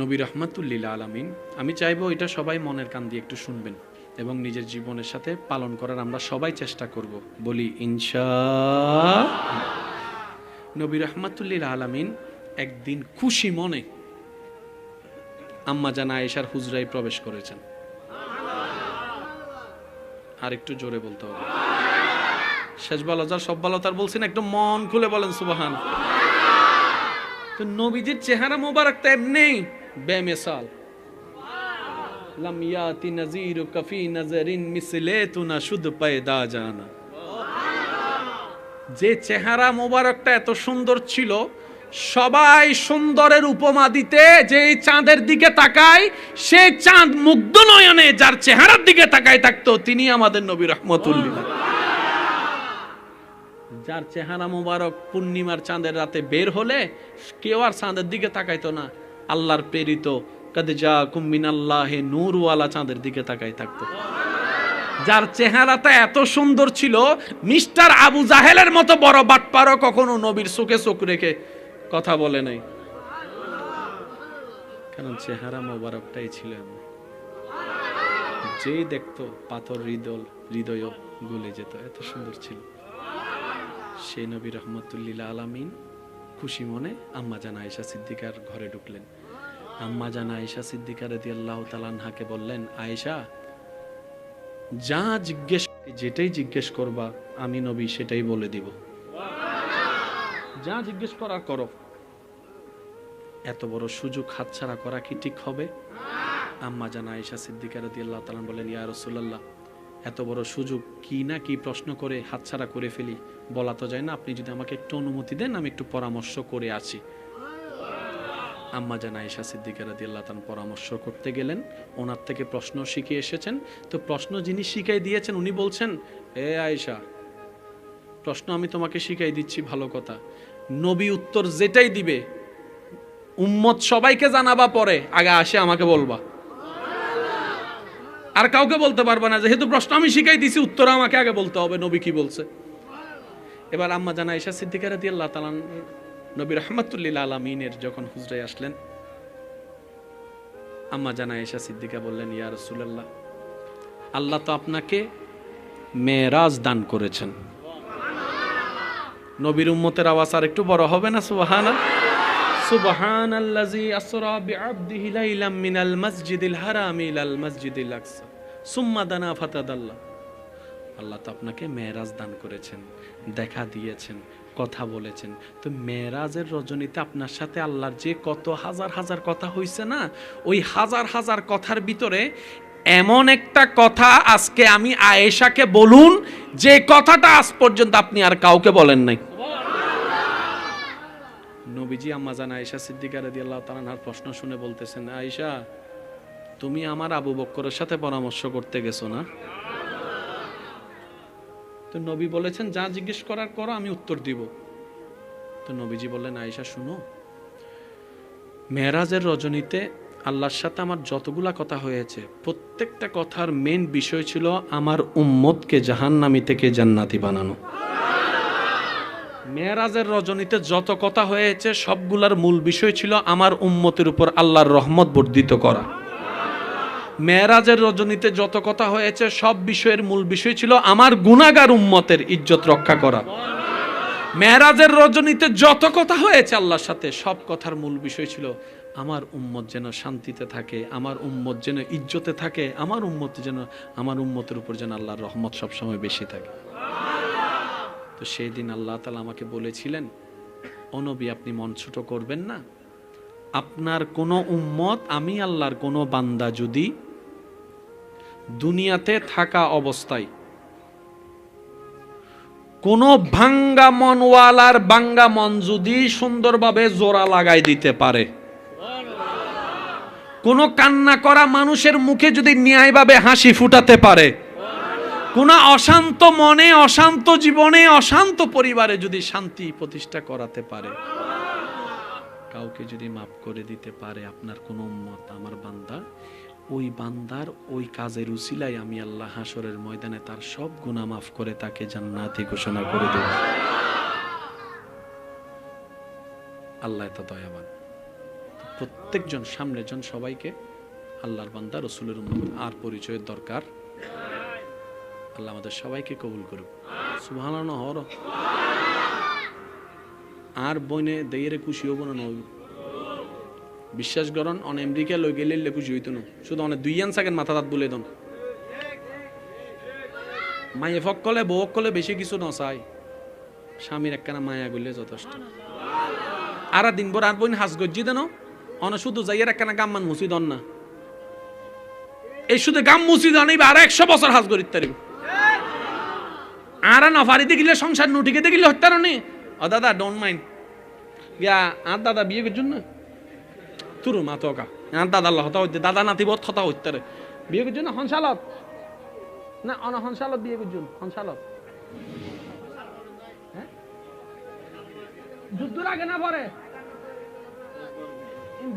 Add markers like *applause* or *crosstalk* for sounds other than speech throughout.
নবী রহমাতুল্লিল আলামিন, আমি চাইব এটা সবাই মনের কান দিয়ে একটু শুনবেন এবং নিজের জীবনের সাথে পালন করার আমরা সবাই চেষ্টা করব। বলি, ইনশা নবী রহমাতুল্লিল আলামিন একদিন খুশি মনে আম্মা জানা আয়েশার হুজরায় প্রবেশ করেছেন। আর একটু জোরে বলতে হবে। শেষ ভালো যার সব ভালো তার বলছেন একটু মন খুলে বলেন, সুবাহান। তো নবীজির চেহারা মোবারক তো এমনি। বেমেসাল। লাম ইয়াতি নাজির কফি নজরিন মিসলে তুনা শুধু পয়দা জানা যে চেহারা মোবারকটা এত সুন্দর ছিল, সবাই সুন্দরের উপমা দিতে যে চাঁদের দিকে তাকায়, সে চাঁদ মুগ্ধ নয়নে যার চেহারার দিকে তাকায় থাকতো, তিনি আমাদের নবী রহমতুল্লাহ। যার চেহারা মোবারক পূর্ণিমার চাঁদের রাতে বের হলে, কেউ আর চাঁদের দিকে তাকাইতো না। আল্লাহর প্রেরিত আল্লাহে নূরওয়ালা চাঁদের দিকে থাকতো। যার চেহারাটা এত সুন্দর ছিল, মিস্টার আবু জাহেলের মতো বড় বাটপারও কখনো নবীর চোখে চোখ রেখে কথা বলে নাই। কারণ চেহারা মোবারকটাই ছিল যেই দেখতো পাথর হৃদল হৃদয় গলে যেত, এত সুন্দর ছিল। সেই নবী রহমতুল্লিল আলামিন খুশি মনে আম্মা জান আয়েশা সিদ্দিকার ঘরে ঢুকলেন। আম্মা জান আয়েশা সিদ্দিকা রদি আল্লাহ তালানহাকে বললেন, আয়েশা, যা জিজ্ঞেস যেটাই জিজ্ঞেস করবা, আমি নবী সেটাই বলে দিব। যা জিজ্ঞেস করার করো। এত বড় সুযোগ হাতছাড়া করা কি ঠিক হবে? আম্মা জান আয়েশা সিদ্দিকা রদি আল্লাহ তালান বলেন ইয়া রসুল্লাহ এত বড় সুযোগ কি না কি প্রশ্ন করে হাতছাড়া করে ফেলি। বলা তো যায় না, আপনি যদি আমাকে একটু অনুমতি দেন, আমি একটু পরামর্শ করে আছি আম্মা জান আয়েশা সিদ্দিকা রাদিয়াল্লাহু তাআলা পরামর্শ করতে গেলেন। ওনার থেকে প্রশ্ন শিখে এসেছেন। তো প্রশ্ন যিনি শিখাই দিয়েছেন, উনি বলছেন, এ আয়েশা, প্রশ্ন আমি তোমাকে শিখাই দিচ্ছি, ভালো কথা। নবী উত্তর যেটাই দিবে, উম্মত সবাইকে জানাবা পরে, আগে আসে আমাকে বলবা। আর কাউকে বলতে পারব না, যেহেতু প্রশ্ন আমি শিখাই দিছি, উত্তর আমাকে আগে বলতে হবে, নবী কি বলছে? এবার আম্মা জানা ঈশা সিদ্দিকা রাদি আল্লাহ তালান নবী রহমতুল্লিল আলমিনের যখন হুজরাই আসলেন, আম্মা জানা ঈশা সিদ্দিকা বললেন, ইয়া রসুল্লাহ আল্লাহ তো আপনাকে মেয়েরাজ দান করেছেন। নবীর উম্মতের আওয়াজ আর একটু বড় হবে না সুবাহানা আল্লাজি আসরা বিআবদিহি লাইলাম মিনাল মসজিদিল হারাম ইলাল মসজিদিল আকসা। সুম্মা দানা আল্লাহ তো আপনাকে মেয়েরাজ দান করেছেন, দেখা দিয়েছেন। কথা বলেছেন। তো মেয়েরাজের রজনীতে আপনার সাথে আল্লাহর যে কত হাজার হাজার কথা হইছে না, ওই হাজার হাজার কথার ভিতরে এমন একটা কথা আজকে আমি আয়েশাকে বলুন, যে কথাটা আজ পর্যন্ত আপনি আর কাউকে বলেন নাই। নবীজি আম্মা জান আয়েশা সিদ্দিকা আল্লাহ তাআলার প্রশ্ন শুনে বলতেছেন, আয়েশা, তুমি আমার আবু বক্করের সাথে পরামর্শ করতে গেছো না? তো নবী বলেছেন, যা জিজ্ঞেস করার করো, আমি উত্তর দিব। তো নবীজি বললেন, আয়েশা, শুনো। মেহরাজের রজনীতে আল্লাহর সাথে আমার যতগুলা কথা হয়েছে, প্রত্যেকটা কথার মেন বিষয় ছিল আমার উম্মতকে জাহান্নামি থেকে জান্নাতি বানানো। মেয়েরাজের রজনীতে যত কথা হয়েছে, সবগুলার মূল বিষয় ছিল আমার উম্মতের উপর আল্লাহর রহমত বর্ধিত করা। মেয়েরাজের রজনীতে যত কথা হয়েছে, সব বিষয়ের মূল বিষয় ছিল আমার গুণাগার উম্মতের ইজ্জত রক্ষা করা। মেয়েরাজের রজনীতে যত কথা হয়েছে আল্লাহর সাথে, সব কথার মূল বিষয় ছিল আমার উম্মত যেন শান্তিতে থাকে, আমার উম্মত যেন ইজ্জতে থাকে, আমার উম্মত যেন, আমার উম্মতের উপর যেন আল্লাহর রহমত সবসময় বেশি থাকে। তো সেই দিন আল্লাহ তালা আমাকে বলেছিলেন অনবী আপনি মন ছোট করবেন না। আপনার কোনো উম্মত, আমি আল্লাহর কোনো বান্দা যদি দুনিয়াতে থাকা অবস্থায়। কোনো ভাঙ্গা মনওয়ালার বাঙ্গা মন যদি সুন্দরভাবে জোড়া লাগাই দিতে পারে। কোনো কান্না করা মানুষের মুখে যদি ন্যায়ভাবে হাসি ফুটাতে পারে। কোন অশান্ত মনে, অশান্ত জীবনে, অশান্ত পরিবারে যদি শান্তি প্রতিষ্ঠা করাতে পারে। কাউকে যদি মাফ করে দিতে পারে, আপনার কোন উম্মত, আমার বান্দা ওই বান্দার ওই কাজের উসিলাই আমি আল্লাহ হাসরের ময়দানে তার সব গুনাহ মাফ করে তাকে জান্নাতি ঘোষণা করে দেব। আল্লাহ তো দয়াবান। প্রত্যেকজন সামনের জন সবাইকে আল্লাহর বান্দা, রসুলের আর পরিচয়ের দরকার। আল্লাহ আমাদের সবাইকে কবুল করুক। সুবহানাল্লাহ না হর আর বইনে দেইরে খুশি হব না বিশ্বাস করন অন আমেরিকা লই গেলে লে খুশি হইতো না। শুধু অনেক দুই আন সেকেন্ড মাথা দাঁত বলে দন। মায়ে ফক কলে বউ কলে বেশি কিছু নচাই স্বামীর একখানা মায়া করলে যথেষ্ট। আর দিন ভর আর বইন হাস গজ্জি দেন অন শুধু যাইয়ের একখানা গাম্মান মুসি দন না। এই শুধু গাম মুসি দন এই আর একশো বছর হাস করিতে পারিব আর না ফারি দেখিলে সংসার নুটিকে দেখিলে হত্যার নি ও দাদা ডোন্ট মাইন্ড গিয়া আর দাদা বিয়ে করছেন না। তুরু মা তোকা। আর দাদা আল্লাহ হতা হইতে দাদা নাতি বহুত হতা হইতে রে। বিয়ে করছেন না হনসালত না, অন হনসালত বিয়ে করছেন হনসালত হ্যাঁ? যুদ্ধর আগে না পরে?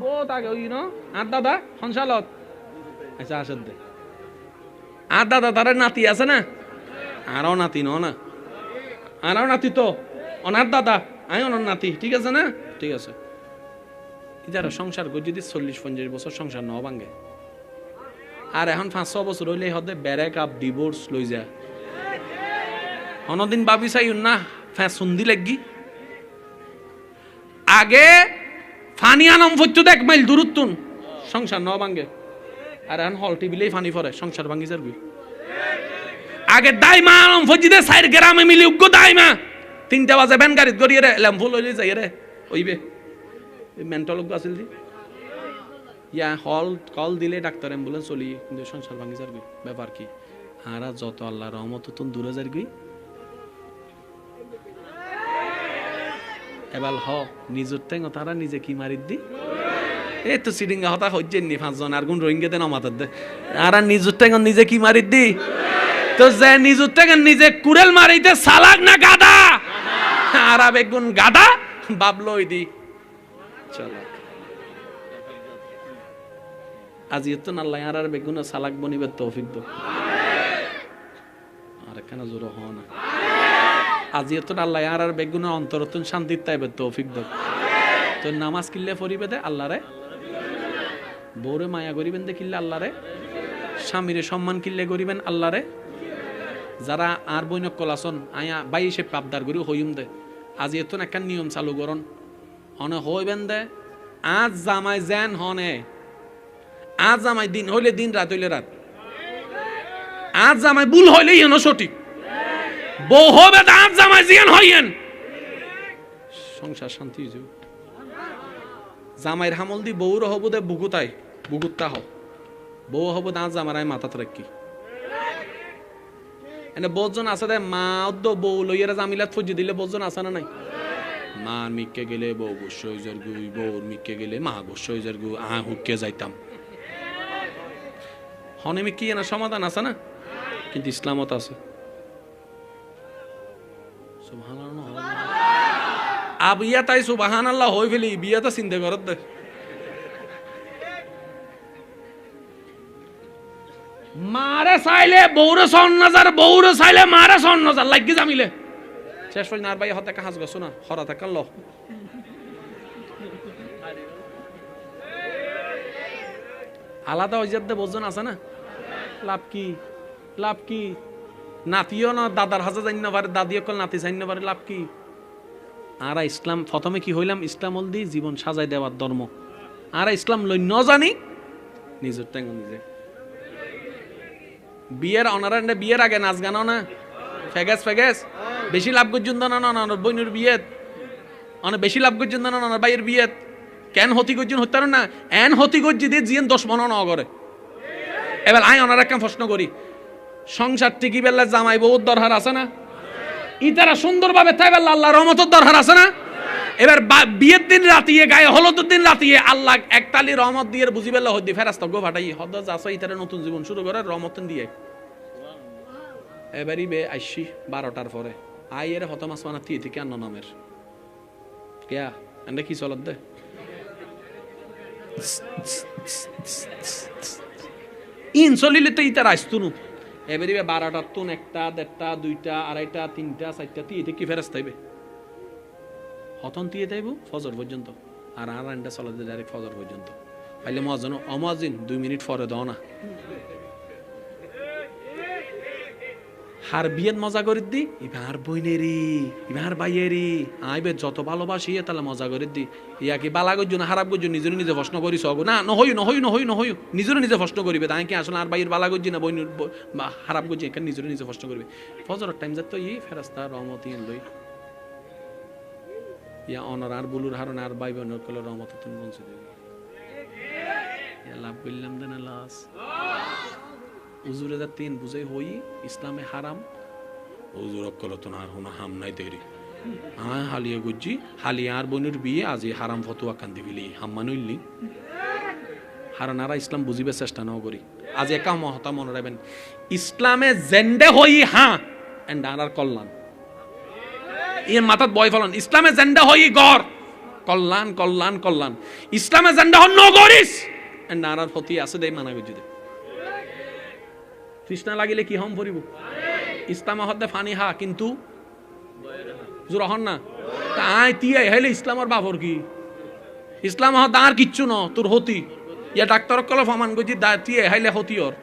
বহুত আগে ওই, ন? আর দাদা হনসালত আচ্ছা আসেন দে আর দাদা, তার নাতি আছে না? আরও নাতি ন, না? আরও নাতি তো? অনার দাদা আমি অনার নাতি, ঠিক আছে না? ঠিক আছে। যারা সংসার করে, যদি চল্লিশ পঞ্চাশ বছর সংসার ন ভাঙ্গে আর এখন পাঁচ ছ বছর হইলে হতে ব্যারেক আপ ডিভোর্স লই যা অনদিন ভাবি চাই না ফ্যাঁ সুন্দি লাগি। আগে ফানি আনম ফত্যু দেখ মাইল দূরত্তুন সংসার ন ভাঙ্গে আর এখন হল টিভিলেই ফানি পরে সংসার ভাঙি যার আগে দাইমা আলম ফজিদে সাইর গ্রামে মিলি উগ্র দাইমা তিনটা বাজে ভ্যান গাড়িত গড়িয়ে রে ল্যাম্পু লইলে যাই রে ওইবে মেন্টাল আছিল দি ইয়া হল কল দিলে ডাক্তার অ্যাম্বুলেন্স চলি, কিন্তু সংসার ভাঙি যার ব্যাপার কি? আর যত আল্লাহ রহমত তুন দূরে যার গই এবার হ নিজের টেঙ্গ তারা নিজে কি মারিত দি? এই তো সিডিঙ্গা হতা হজ্জেন নি, পাঁচজন আর কোন রোহিঙ্গা দেন আমাদের দে? আর নিজের টেঙ্গ নিজে কি মারিত দি? তো যে নিজের টেঙ্গ নিজে কুড়েল মারিতে সালাক না গাদা আর বেগুন গাদা বাবলো দি। চলো। আজি তো নাল্লাই আর আর বেগুন সালাক বনিবে তৌফিক দো। আর এখানে জোর হ না। আজি তো আর আর বেগুন অন্তরতন শান্তির তাইবে তৌফিক দো। তো নামাজ কিল্লে ফরিবে দে আল্লাহরে বউরে মায়া করিবেন দে কিল্লে আল্লাহরে স্বামীরে সম্মান কিল্লে করিবেন আল্লাহরে যারা আর বৈনক কলাসন আয়া বাইশে পাবদার করি হইম দে। আজি এত একটা নিয়ম চালু করন। হনে হইবেন দে আজ জামাই যেন হনে, আজ জামাই দিন হইলে দিন, রাত হইলে রাত। আজ জামাই ভুল হইলে ইয়েন সঠিক। বউ হবে আজ জামাই জিয়ান হইয়েন। সংসার শান্তি যাবে জামাইয়ের হামল দি বউর হব দে বুকুতাই, বুকুত্তা হব বউ হব দাঁত জামারাই মাথাত রাখি এনে বহুজন আছে দে মা বউ লইয়ারা জামিলাত ফজি দিলে বহুজন আছে না নাই? মা মিককে গেলে বউ বস্য হয়ে যার গু, বউর মিককে গেলে মা বস্য হয়ে যার গু আহ হুককে যাইতাম। হনে মিক্কি এনা সমাধান আছে না? কিন্তু ইসলামত আছে। আব তাই সুবাহান আল্লাহ হই ফেলি, বিয়া তো চিন্তা করত দে। মারে চাইলে বউরে সন নাজার, বউরে চাইলে মারে সন নাজার, লাগি জামিলে শেষ পর্যন্ত আর ভাই হতে কাজ গছো না হরা থাকা ল। আলাদা যে বোঝন আছে না? লাভ কি? লাভ কি? নাতিও না, দাদার হাজা জানি না পারে দাদিও কল নাতি জানি না পারে লাভ কি? আর ইসলাম, প্রথমে কি হইলাম? ইসলাম হল দি জীবন সাজাই দেওয়ার ধর্ম। আর ইসলাম লই ন জানি, নিজের টাঙ্গ নিজে। বিয়ের অনারা বিয়ের আগে নাচ গানও না? ফেগেস ফেগেস। বেশি লাভ করছেন না না না বইনুর বিয়েত? অনেক বেশি লাভ করছেন না না বাইয়ের বিয়েত? কেন হতি করছেন? হত্যার না। এন হতি করছি দিয়ে জিয়েন দশ মন ন করে। এবার আই অনার একটা প্রশ্ন করি। সংসার টিকি বেলা জামাই বহুত দরকার আছে না? ইতারা সুন্দরভাবে তাই বেলা আল্লাহ রহমতের দরকার আছে না? এবার বিয়ের দিন রাতিয়ে, গায়ে হলুদের দিন রাতিয়ে আল্লাহ একতালি রহমত দিয়ে বুঝি বেলা হদ্দি ফেরাস্ত গো ফাটাই হদ আছে ইতারা নতুন জীবন শুরু করে রহমতন দিয়ে এবারই বে আইসি বারোটার পরে। আই এর হত মাস মানা তিয়ে থেকে আন্ন নামের? কেয়া? এন্ডে কি চলত দে? ইন চলিলে তো ইতার আসতুনু এবারে বারোটার তুন, একটা, দেড়টা, দুইটা, আড়াইটা, তিনটা, চারটা তিয়ে থেকে ফেরাস থাইবে হতন তিয়ে থাইব ফজর পর্যন্ত। আর আর আন্ডা চলে ডাইরেক্ট ফজর পর্যন্ত। পাইলে মজন অমজিন দুই মিনিট পরে দাও না। হার বিয়েত মজা করে দি ইবার বইনেরি ইবার বাইয়েরি। আইবে যত ভালোবাসি তাহলে মজা করে দি। ইয়া কি বালা গজ্জু না হারাপ গজ্জু নিজের নিজে প্রশ্ন করি সব না নহই নহই নহই নহই নিজের নিজে প্রশ্ন করিবে। তাই কি আসলে আর বাইয়ের বালা গজ্জি না বইন হারাপ গজ্জি, এখানে নিজের নিজে প্রশ্ন করিবে। ফজর টাইম যাত ই ফেরাস্তা রহমতি লই। ইয়া অনর আর বুলুর হারন আর বাই বোনের কল রহমত তুমি বঞ্চিত। ইয়া লাভ করলাম দেন লাস উজুরে যা তিন বুঝাই হই, ইসলামে হারাম। আর কোনো হাম নাই তৈরি হ্যাঁ হালিয়া গুজ্জি, হালিয়া আর বোনের বিয়ে আজি হারাম ফতুয়া কান্দি বিলি হাম্মান উল্লি। হারানারা ইসলাম বুঝিবে চেষ্টা ন করি। আজ একা মহতা মনে রাখবেন, ইসলামে জেন্ডে হই হ্যাঁ এন্ড আর কল্যাণ। ইয়ে মাথাত বয় ফলন, ইসলামে জেন্ডা হই গড়। কল্যাণ কল্যাণ কল্যাণ। ইসলামে জেন্ডা হন নগরিস এন্ড আর ফতি আছে দেই মানা গুজি দে। তৃষ্ণা লাগিলে কি হম ভরিব ইসলাম হদ্দে ফানি হা, কিন্তু হন না। তা আয় তিয়াই হেলে ইসলামর বাবর কি? ইসলাম হদ আর কিচ্ছু ন তোর হতি ইয়া ডাক্তার কল ফমান গজি দা টিয়ে হাইলে হতি ওর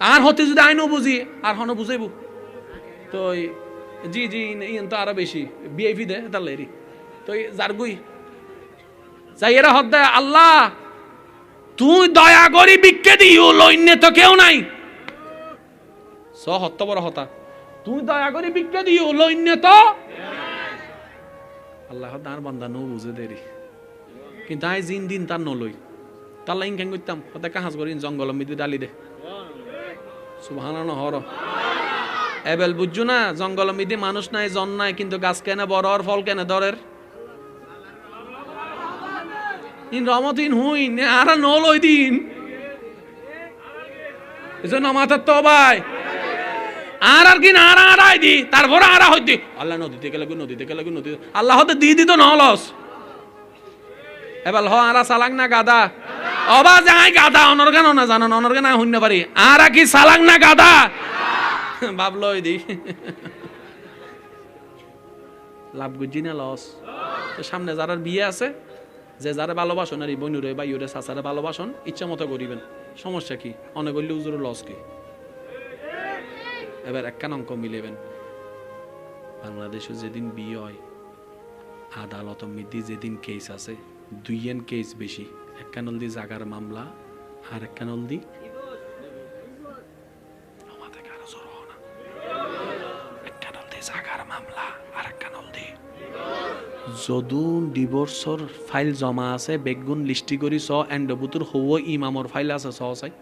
আর হতে যদি আইনও বুঝি আর হন বুঝাইব তো জি জি ইন তো আরও বেশি বিআইপি দে তাহলে তো এই জারগুই যাই এরা হদ দেয় আল্লাহ তুই দয়া করি বিক্ষে দিও, লইনে তো কেউ নাই। স হত্ত বড় হতা। তুই দয়া করি বিক্ষে দিও, লইনে তো। আল্লাহ তার বান্দা নো বুঝে দেরি। কিন্তু আই জিন দিন তার নলই তার লাইন কেন করতাম হতে কাহাজ করি জঙ্গল মিদি ডালি দে। সুবহানাল্লাহ হর। এবেল বুঝছ না, জঙ্গল মিদি মানুষ নাই, জন নাই, কিন্তু গাছ কেনে, বড় ফল কেনে, দরের? ইন রমতিন হুইন আর নলই দিন। এজন্য মাথার তো ভাই আর আর কি আর আর আই দি? তারপরে আর হইতি আল্লাহ নদীতে গেলে নদীতে গেলে গো, নদীতে। আল্লাহ হতে দি দিত নহলস এবার হ আরা সালাং না গাদা? অবা যাই গাদা অনর কেন না জানো অনর কেন শুনতে পারি। আর কি সালাং না গাদা? ভাবলো ওই দি। লাভ গুজি না লস। সামনে যারা বিয়ে আছে যে যারা ভালোবাসন আর এই বনুরে বা ইউরে সাসারে ভালোবাসন, ইচ্ছা মতো করিবেন। সমস্যা কি? অনেক হইলে উজুরের লস কি? এবার একখান অঙ্ক মিলেবেন বাংলাদেশে যেদিন বিয়ে হয়, আদালত মিদি যেদিন কেস আছে, দুইয়েন কেস বেশি। একখান হলদি জাগার মামলা আর একখান হলদি যদুন ডিভোর্সর ফাইল জমা আছে, বেগুন লিস্টি করি স এন্ডবুতুর হৌ ইমামর ফাইল আছে স চাই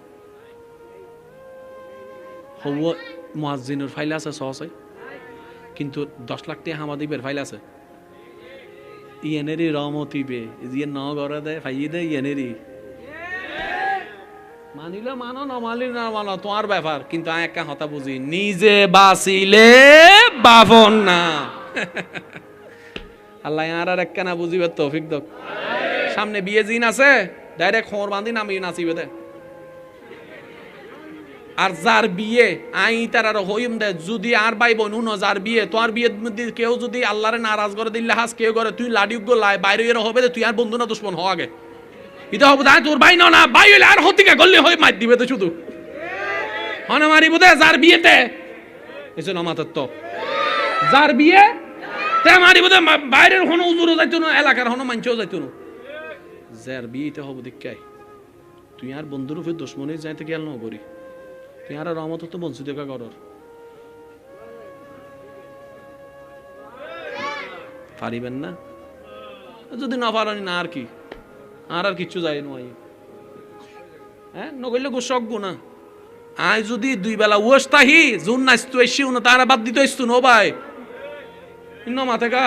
হৌ মুয়াজ্জিনের ফাইল আছে স চাই কিন্তু দশ লাখ টাকা হামাদিবের ফাইল আছে। ইয়েনেরি রমতিবে ইয়ে ন করে দে ফাইয়ে দে ইয়েনেরি মানিলে মানো না মানিলে না মানো তোমার ব্যাপার কিন্তু আমি একটা হতা বুঝি নিজে বাঁচিলে বাবন না। *laughs* আল্লাহ আর আর একটা না বুঝিবে তৌফিক দক সামনে বিয়ে জিন আছে ডাইরেক্ট খোঁর বান্ধি নামি নাচিবে দে। আর যার বিয়ে, আই তার আর হইম দে, যদি আর ভাই বোন উনো যার বিয়ে তোমার বিয়ে মধ্যে কেউ যদি আল্লাহরে নারাজ করে দিলে হাস কেউ করে, তুই লাডিউ গো লাই, বাইরে এর হবে তুই আর বন্ধু না দুশ্মন হওয়া আগে। এটা হবে তাই তোর ভাই না না, ভাই হইলে আর হতিকে গল্লি হয়ে মার দিবে তো শুধু। হনে মারিব দে, যার বিয়েতে এসে তো যার বিয়ে তে দে মা- বাইরের হনো উজুরও যাইতো না এলাকার হনো মানছেও যাইতো না যার বিয়েতে হব দেখাই তুই আর বন্ধুর উপরে দুশ্মনী যাইতে গেল না তুই আর রহমত তো বঞ্চিত করর পারিবেন না? যদি না পারেন না আর কি? আর আর কিচ্ছু যায় নয় হ্যাঁ নগইলে গোসক গুণা। আয় যদি দুই বেলা ওস তাহি জুন নাচতো এসিও না তারা বাদ দিতে এসতো নো ভাই ইন্ন মাথে কা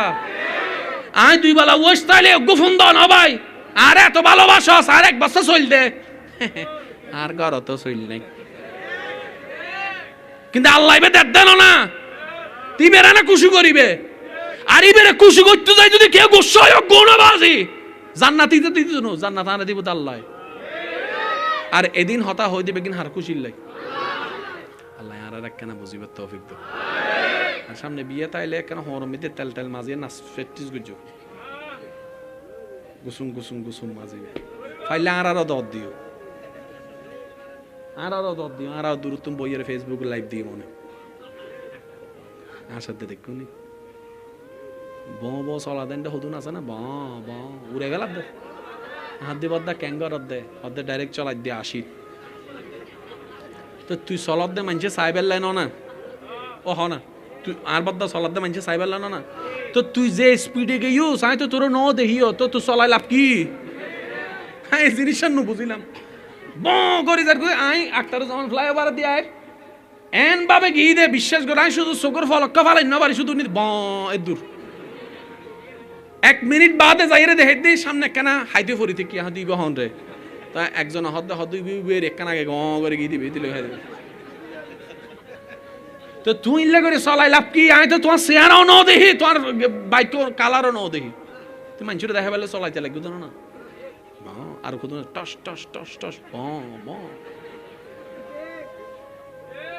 আয় দুই বেলা ওস তাইলে গুফুন দাও না ভাই আর এত ভালোবাসস, আর এক বছর চল দে। *laughs* আর ঘর তো চল নাই। কিন্তু আল্লাহ এবে দেখ দেন না। তুই বেড়া না খুশি করিবে। আর ইবেরে খুশি করতে যাই যদি কেউ গুসা হয় গুণবাজি জান্নাতি তো দিত নো জান্নাত আনা দিব আল্লাহ। আর এদিন হতা হয়ে দিবে কিন হার খুশির লাই আল্লাহ আর এক কেনা বুঝিবে তৌফিক তো সামনে বিয়ে তাইলে কেন হরমিতে তেল তেল মাঝিয়ে নাচ ফেটিস গুজো গুসুম গুসুম গুসুম মাঝিবে ফাইলে আর আরও দর দিও। আর আরও দর দিও, আর দূরত্ব বইয়ের ফেসবুক লাইভ দিও মনে। আর সাথে দেখুনি ব ব চলা দেন হদুন আছে না? ব ব। উড়ে গেল দে হাত দিয়ে বদ্দা ক্যাঙ্গর দে অর্ধে ডাইরেক্ট চলাই দিয়ে আসি। তো তুই চলত দে, মানছে সাইবেল লাইন না? ও হ না? তুই আর বদ্দা চলত দে মানছে সাইবেল লাইন না তো তুই যে স্পিডে গেইও সাই তো তোর ন দেখিও তো তুই চলাই লাভ কি হ্যাঁ এই জিনিসটা নু বুঝিলাম ব করি যার কই আই আক্তার যখন ফ্লাইওভার দিয়ে আয় এন ভাবে গিয়ে দে বিশ্বাস করে আই শুধু চোখের ফলক্কা ফালাই না পারি শুধু ব এ দূর এক মিনিট বাদে যাই রে দেখে দিই সামনে কেনা হাইতে ফরিতে কি হাতি বহন রে তা একজন হদ্দে হদ্দ বিবের এক কানাকে গ করে গিয়ে দিবি দিলে দিবি তো তুই ইল্লে করে চলাই লাভ কি? আমি তো তোমার চেহারাও ন দেখি, তোমার বাইক কালারও ন দেখি। তুই মানুষের দেখা পেলে চলাইতে লাগবে, জানো না? আর কত টস টস টস টস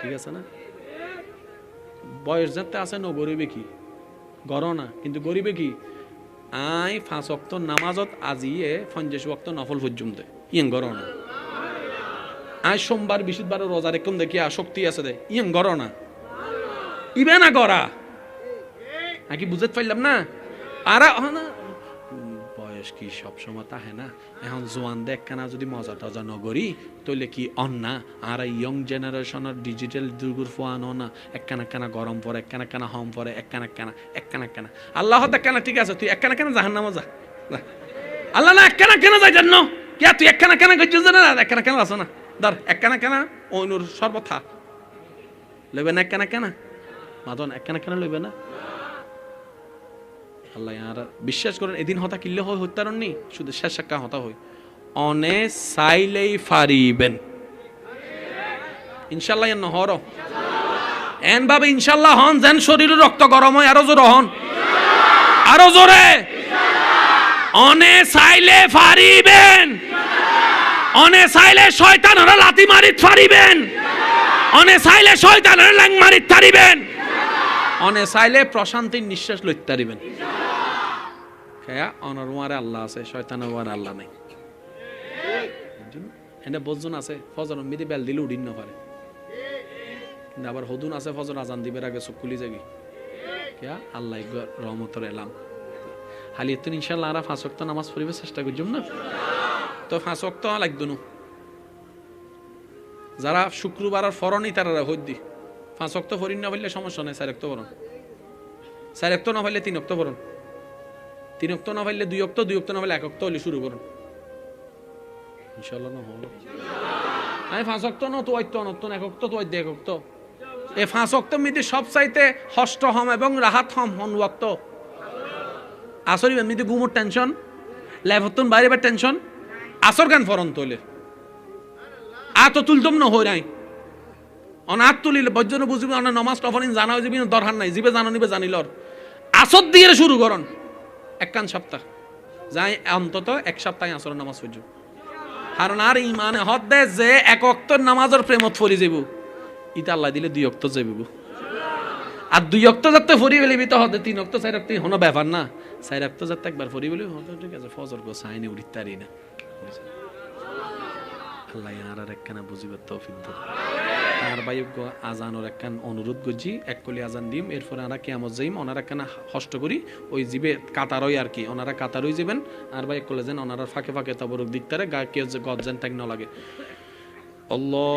ঠিক আছে না? বয়স যাতে আছে ন গরিবে কি? গর না, কিন্তু গরিবে কি? আই ফাঁস অক্ত নামাজত আজিয়ে পঞ্চাশ অক্ত নফল পর্যন্ত ইয়েন গর না। আই সোমবার বৃহস্পতিবার রোজা রেখম দেখি আসক্তি আছে দে। ইয়েন গর না। ইবে না গরা নাকি বুঝতে পারলাম না আর না বয়স কি সবসময় তাহে না এখন জোয়ান দেখ কেনা যদি মজা টজা নগরি তইলে কি অন্না আর ইয়ং জেনারেশনের ডিজিটাল দুর্গুর ফোয়ানো না একখানা একখানা গরম পরে একখানা একখানা হম পরে একখানা একখানা একখানা একখানা আল্লাহ একখানা ঠিক আছে তুই একখানা কেন জাহান নামা যা। আল্লাহ না একখানা কেন যাই জানো কিয়া তুই একখানা কেন করছিস না একখানা কেন আসো না ধর একখানা কেনা অনুর সর্বথা লইবে না একখানা কেনা মাদন একখানা কেন লইবে না? আল্লাহ আর বিশ্বাস করেন, এদিন হতা কিল্লে হয় হত্যারণ নি শুধু শেষ একা হতা হই। অনে সাইলেই ফারিবেন। ইনশাল্লাহ এন হর এন ভাবে ইনশাল্লাহ হন, যেন শরীরে রক্ত গরম হয়, আরও জোর হন। আরও জোরে। অনে সাইলে ফারিবেন। অনে সাইলে শয়তান শয়তানরা লাতি মারিত ফারিবেন। অনে সাইলে শয়তানরা ল্যাং মারিত ফারিবেন। অনে চাইলে প্রশান্তির নিঃশ্বাস লইতে পারিবেন খেয়া, অনর ওয়ারে আল্লাহ আছে, শয়তানের ওয়ারে আল্লাহ নাই। এনে বজন আছে, ফজর মিদি বেল দিলে উডিন না কিন্তু আবার হদুন আছে, ফজর আজান দিবের আগে চোখ খুলি যাবি। কেয়া আল্লাহ রহমতর এলাম। হালি তো ইনশাল্লাহ আর ফাঁস ওয়াক্ত নামাজ পড়িবে চেষ্টা করছুম না তো ফাঁস ওয়াক্ত লাগতো না। যারা শুক্রবার আর ফরনই তারা হদ্দি পাঁচ অক্ত ফরিন না পারলে সমস্যা নাই, চার অক্ত বরণ চার অক্ত না পারলে তিন অক্ত বরণ তিন অক্ত না পারলে দুই অক্ত দুই অক্ত না পারলে এক অক্ত হলে শুরু করুন। ইনশাল্লাহ না হলো। আমি পাঁচ অক্ত ন, তো ঐত্য অনত্য এক অক্ত, তো ঐদ্য এক অক্ত। এই পাঁচ অক্ত মিতি সব চাইতে হষ্ট হম এবং রাহাত হম, হন ওয়াক্ত। আসরি মিতি গুমুর টেনশন লেভতন বাইরে টেনশন, আসর গান ফরন তোলে। আত তুলতম ন হই নাই। অনাথ তুলিলে বজ্জন বুঝিবি অনা নমাজ টফরিন জানা যাবি দরকার নাই। জিবে জানো নিবে জানিলর আসর দিয়ে শুরু করন। একখান সপ্তাহ। যাই অন্তত এক সপ্তাহে আসর নামাজ পড়ছ কারণ আর ইমানে হদ দে যে এক অক্তর নামাজের প্রেমত ফরি যাব ইটা আল্লাহ দিলে দুই অক্ত যাবিব আর দুই অক্ত যাতে ফরি বেলিবি তো হতে তিন অক্ত চার অক্ত হনো ব্যাপার না। চার অক্ত যাতে একবার ফরি বলি হতে ঠিক আছে, ফজর গো, সাইনে উড়িতারি না। আল্লাহ আর একখানা বুঝিবার তৌফিক দাও। আর বাইক আজানোর একখান অনুরোধ করছি, এক কলি আজান দিম, এরপরে আমরা কেমন যাইম, ওনারা একখানা হষ্ট করি, ওই জিবে কাতারই আর কি, ওনারা কাতারই যাবেন আর বাইক কলে যান ওনারা ফাঁকে ফাঁকে তবরক দিকতারে গা কেউ যে গদ যান ত্যাগ ন লাগে। আল্লাহ